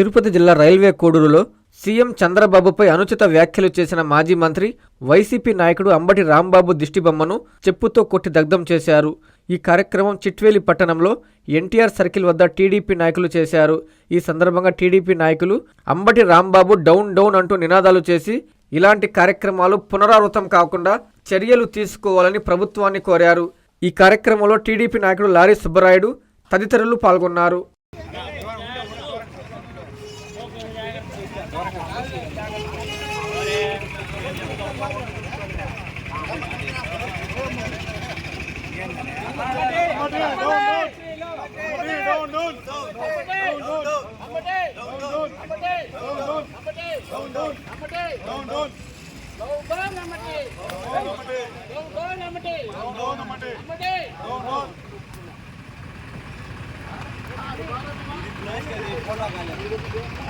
తిరుపతి జిల్లా railway కోడూరులో CM చంద్రబాబుపై అనుచిత వ్యాఖ్యలు చేసిన మాజీ మంత్రి వైసీపీ నాయకుడు అంబటి రాంబాబు దిష్టిబొమ్మను చెప్పుతో కొట్టి దగ్ధం చేశారు. ఈ కార్యక్రమం చిట్వేలి పట్టణంలో ఎన్టీఆర్ సర్కిల్ వద్ద టీడీపీ నాయకులు చేశారు. ఈ సందర్భంగా టీడీపీ నాయకులు అంబటి రాంబాబు డౌన్ డౌన్ అంటూ నినాదాలు చేసి ఇలాంటి కార్యక్రమాలు పునరావృతం కాకుండా చర్యలు తీసుకోవాలని ప్రభుత్వాన్ని కోరారు. ఈ కార్యక్రమంలో టీడీపీ నాయకుడు లారీ సుబ్బరాయుడు తదితరులు పాల్గొన్నారు. Down down kolay gelir.